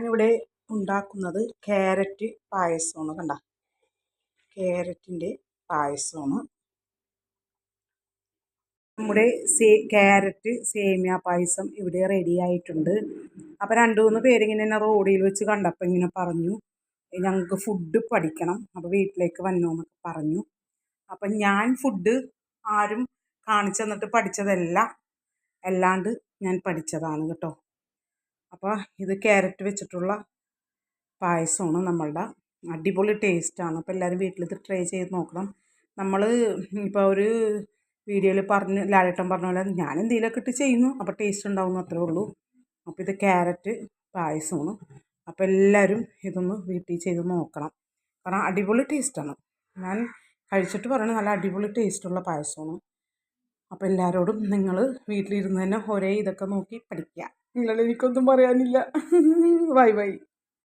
ഞാനിവിടെ ഉണ്ടാക്കുന്നത് ക്യാരറ്റ് പായസമാണ് കണ്ട. ക്യാരറ്റിന്റെ പായസമാണ്. നമ്മുടെ സേ ക്യാരറ്റ് സേമിയ പായസം ഇവിടെ റെഡി ആയിട്ടുണ്ട്. അപ്പോൾ രണ്ട് മൂന്ന് പേരിങ്ങനെ എന്നെ റോഡിൽ വെച്ച് കണ്ടപ്പോൾ ഇങ്ങനെ പറഞ്ഞു ഞങ്ങൾക്ക് ഫുഡ് പഠിക്കണം. അപ്പോൾ വീട്ടിലേക്ക് വന്നോ എന്നൊക്കെ പറഞ്ഞു. അപ്പം ഞാൻ ഫുഡ് ആരും കാണിച്ചു തന്നിട്ട് പഠിച്ചതല്ല. അല്ലാണ്ട് ഞാൻ പഠിച്ചതാണ് കേട്ടോ. അപ്പോൾ ഇത് ക്യാരറ്റ് വെച്ചിട്ടുള്ള പായസമാണ് നമ്മളുടെ അടിപൊളി ടേസ്റ്റാണ് അപ്പോൾ എല്ലാവരും വീട്ടിൽ ഇത് ട്രൈ ചെയ്ത് നോക്കണം. നമ്മൾ ഇപ്പോൾ ഒരു വീഡിയോയിൽ പറഞ്ഞ് ലാലേട്ടൻ പറഞ്ഞ പോലെ ഞാൻ എന്തെങ്കിലുമൊക്കെ ഇട്ട് ചെയ്യുന്നു. അപ്പോൾ ടേസ്റ്റ് ഉണ്ടാവും അത്രേ ഉള്ളൂ. അപ്പോൾ ഇത് ക്യാരറ്റ് പായസമാണ്. അപ്പോൾ എല്ലാവരും ഇതൊന്ന് വീട്ടിൽ ചെയ്ത് നോക്കണം. കാരണം അടിപൊളി ടേസ്റ്റാണ് ഞാൻ കഴിച്ചിട്ട് പറയണത് നല്ല അടിപൊളി ടേസ്റ്റുള്ള പായസമാണ്. അപ്പോൾ എല്ലാവരോടും നിങ്ങൾ വീട്ടിലിരുന്ന് തന്നെ ഒരേ ഇതൊക്കെ നോക്കി പഠിക്കുക നിങ്ങളെനിക്കൊന്നും പറയാനില്ല. Bye bye